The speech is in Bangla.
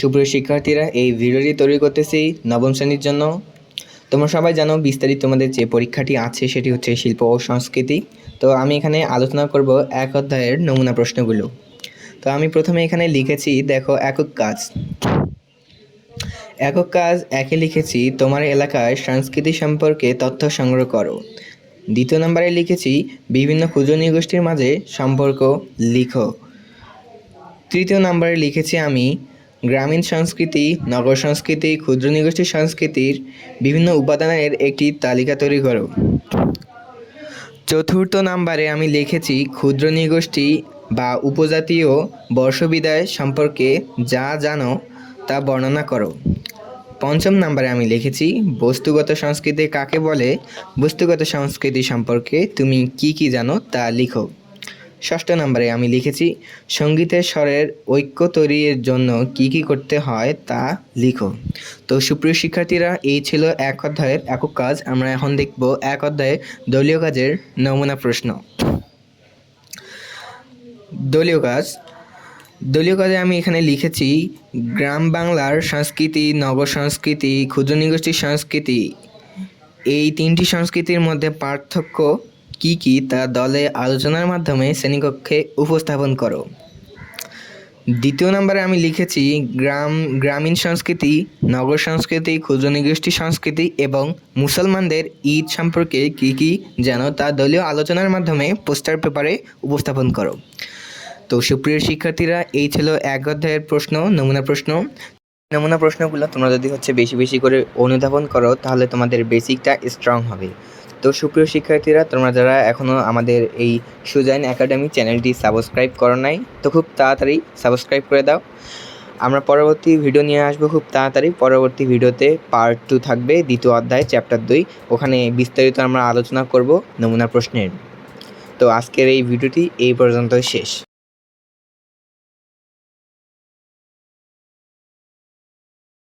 সুপ্রিয় শিক্ষার্থীরা, এই ভিডিওটি তৈরি করতেছি নবম শ্রেণির জন্য। তোমরা সবাই জানো বিস্তারিত তোমাদের যে পরীক্ষাটি আছে সেটি হচ্ছে শিল্প ও সংস্কৃতি। তো আমি এখানে আলোচনা করব এক অধ্যায়ের নমুনা প্রশ্নগুলো। তো আমি প্রথমে এখানে লিখেছি, দেখো, একক কাজ। একক কাজ একে লিখেছি, তোমার এলাকায় সংস্কৃতি সম্পর্কে তথ্য সংগ্রহ করো। দ্বিতীয় নম্বরে লিখেছি, বিভিন্ন ক্ষুদ্র নৃগোষ্ঠীর মাঝে সম্পর্ক লিখো। তৃতীয় নম্বরে লিখেছি আমি গ্রামীণ সংস্কৃতি, নগর সংস্কৃতি, ক্ষুদ্র নৃগোষ্ঠী সংস্কৃতির বিভিন্ন উপাদানের একটি তালিকা তৈরি করো। চতুর্থ নাম্বারে আমি লিখেছি ক্ষুদ্র নৃগোষ্ঠী বা উপজাতীয় বর্ষবিদায় সম্পর্কে যা জানো তা বর্ণনা করো। পঞ্চম নাম্বারে আমি লিখেছি বস্তুগত সংস্কৃতি কাকে বলে? বস্তুগত সংস্কৃতি সম্পর্কে তুমি কি কি জানো তা লিখো। ষষ্ঠ নম্বরে আমি লিখেছি, সঙ্গীতের স্বরের ঐক্য তৈরির জন্য কি কি করতে হয় তা লিখো। তো সুপ্রিয় শিক্ষার্থীরা, এই ছিল এক অধ্যায়ের একক কাজ। আমরা এখন দেখব এক অধ্যায়ে দলীয় কাজের নমুনা প্রশ্ন। দলীয় কাজ। দলীয় কাজে আমি এখানে লিখেছি, গ্রাম বাংলার সংস্কৃতি নগর সংস্কৃতি ক্ষুদ্র নৃগোষ্ঠীর সংস্কৃতি। এই তিনটি সংস্কৃতির মধ্যে পার্থক্য কি কি তা দলে আলোচনার মাধ্যমে শ্রেণীকক্ষে উপস্থাপন করো। দ্বিতীয় নম্বরে আমি লিখেছি গ্রাম, গ্রামীণ সংস্কৃতি, নগর সংস্কৃতি, ক্ষুদ্র নৃগোষ্ঠী সংস্কৃতি এবং মুসলমানদের ঈদ সম্পর্কে কি কি যেন তা দলীয় আলোচনার মাধ্যমে পোস্টার পেপারে উপস্থাপন করো। তো সুপ্রিয় শিক্ষার্থীরা, এই ছিল এক অধ্যায়ের প্রশ্ন, নমুনা প্রশ্ন। নমুনা প্রশ্নগুলো তোমরা যদি হচ্ছে বেশি বেশি করে অনুধাবন করো, তাহলে তোমাদের বেসিকটা স্ট্রং হবে। তো সুপ্রিয় শিক্ষার্থীরা, তোমরা যারা এখনও আমাদের এই সুজাইন একাডেমি চ্যানেলটি সাবস্ক্রাইব করো নাই, তো খুব তাড়াতাড়ি সাবস্ক্রাইব করে দাও। আমরা পরবর্তী ভিডিও নিয়ে আসব খুব তাড়াতাড়ি। পরবর্তী ভিডিওতে পার্ট টু থাকবে, দ্বিতীয় অধ্যায় চ্যাপ্টার দুই। ওখানে বিস্তারিত আমরা আলোচনা করব নমুনা প্রশ্নের। তো আজকের এই ভিডিওটি এই পর্যন্তই শেষ।